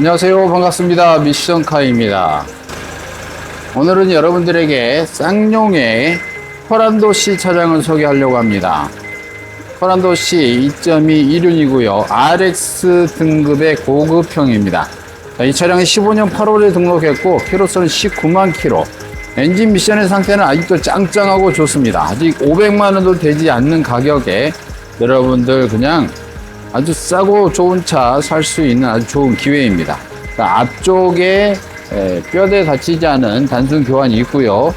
안녕하세요. 반갑습니다. 미션카입니다. 오늘은 여러분들에게 쌍용의 퍼란도 C 차량을 소개하려고 합니다. 퍼란도 C 2.2 1륜이고요. RX 등급의 고급형입니다. 자, 이 차량은 15년 8월에 등록했고 키로수는 19만 키로. 엔진 미션의 상태는 아직도 짱짱하고 좋습니다. 아직 500만 원도 되지 않는 가격에 여러분들 그냥 아주 싸고 좋은 차 살 수 있는 아주 좋은 기회입니다. 자, 앞쪽에 에, 뼈대 다치지 않은 단순 교환이 있고요.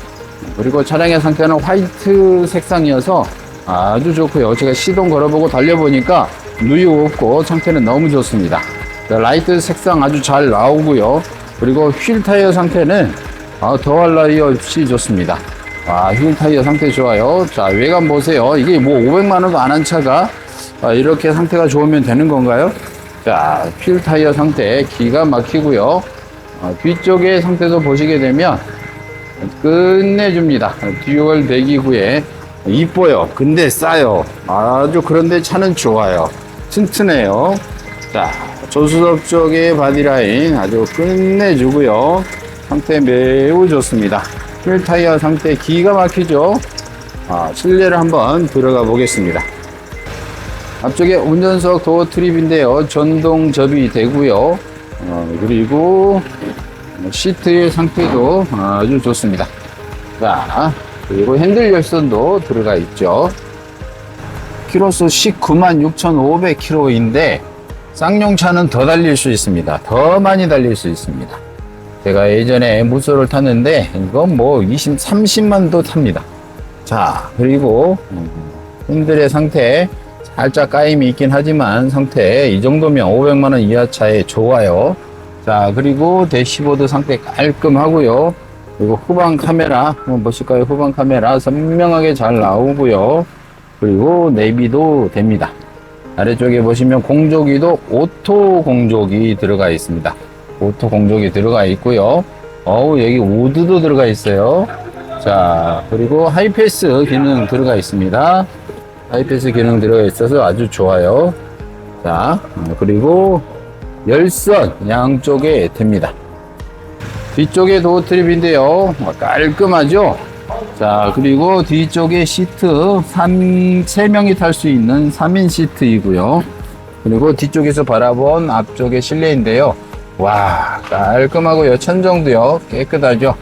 그리고 차량의 상태는 화이트 색상이어서 아주 좋고요. 제가 시동 걸어보고 달려보니까 누유 없고 상태는 너무 좋습니다. 자, 라이트 색상 아주 잘 나오고요. 그리고 휠 타이어 상태는 아, 더할 나위 없이 좋습니다. 아, 휠 타이어 상태 좋아요. 자, 외관 보세요. 이게 뭐 500만 원도 안 한 차가 아, 이렇게 상태가 좋으면 되는 건가요? 자, 휠 타이어 상태 기가 막히고요. 어, 뒤쪽의 상태도 보시게 되면 끝내줍니다. 듀얼 대기 후에 이뻐요. 근데 싸요. 아주 그런데 차는 좋아요. 튼튼해요. 자, 조수석 쪽의 바디라인 아주 끝내주고요. 상태 매우 좋습니다. 휠 타이어 상태 기가 막히죠? 아, 실내를 한번 들어가 보겠습니다. 앞쪽에 운전석 도어 트립인데요. 전동 접이 되고요. 어, 그리고 시트의 상태도 아주 좋습니다. 자, 그리고 핸들 열선도 들어가 있죠. 키로수 19만 6,500km인데 쌍용차는 더 달릴 수 있습니다. 더 많이 달릴 수 있습니다. 제가 예전에 무소를 탔는데 이건 뭐 20, 30만도 탑니다. 자, 그리고 음, 핸들의 상태 살짝 까임이 있긴 하지만 상태 이 정도면 500만원 이하 차에 좋아요. 자, 그리고 대시보드 상태 깔끔하고요. 그리고 후방 카메라 한번 보실까요? 후방 카메라 선명하게 잘 나오고요. 그리고 내비도 됩니다. 아래쪽에 보시면 공조기도 오토 공조기 들어가 있습니다. 오토 공조기 들어가 있고요. 어우, 여기 우드도 들어가 있어요. 자, 그리고 하이패스 기능 들어가 있습니다. 하이패스 기능 들어가 있어서 아주 좋아요. 자, 어, 그리고 열선 양쪽에 됩니다. 뒤쪽에 도어 트립인데요. 깔끔하죠? 자, 그리고 뒤쪽에 시트 3, 3명이 탈 수 있는 3인 시트이고요. 그리고 뒤쪽에서 바라본 앞쪽에 실내인데요. 와, 깔끔하고요. 천정도요. 깨끗하죠?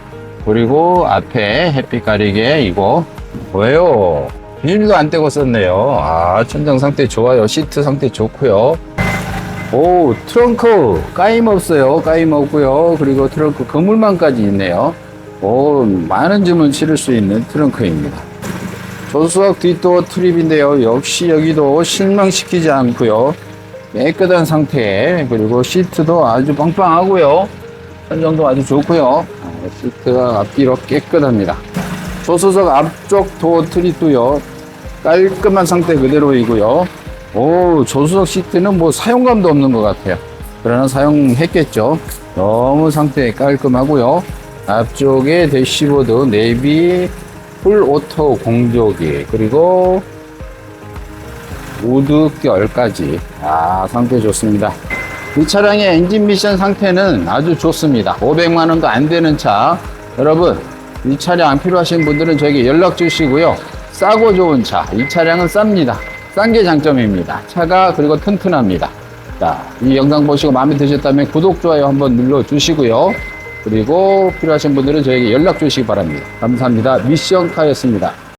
그리고 앞에 햇빛 가리개 이거 뭐예요? 비닐도 안 떼고 썼네요. 아, 천장 상태 좋아요. 시트 상태 좋고요. 오, 트렁크 까임 없어요. 까임 없고요. 그리고 트렁크 그물망까지 있네요. 오, 많은 짐을 실을 수 있는 트렁크입니다. 조수석 뒷도어 트립인데요. 역시 여기도 실망시키지 않고요. 깨끗한 상태 그리고 시트도 아주 빵빵하고요. 천정도 아주 좋고요. 아, 시트가 앞뒤로 깨끗합니다. 조수석 앞쪽 도어 트립도요. 깔끔한 상태 그대로이고요. 오, 조수석 시트는 뭐 사용감도 없는 것 같아요. 그러나 사용했겠죠. 너무 상태 깔끔하고요. 앞쪽에 대시보드, 내비, 풀 오토 공조기, 그리고 우드결까지. 아, 상태 좋습니다. 이 차량의 엔진 미션 상태는 아주 좋습니다. 500만원도 안 되는 차. 여러분, 이 차량 필요하신 분들은 저에게 연락 주시고요. 싸고 좋은 차. 이 차량은 쌉니다. 싼 게 장점입니다. 차가 그리고 튼튼합니다. 자, 이 영상 보시고 마음에 드셨다면 구독, 좋아요 한번 눌러 주시고요. 그리고 필요하신 분들은 저에게 연락 주시기 바랍니다. 감사합니다. 미션카였습니다.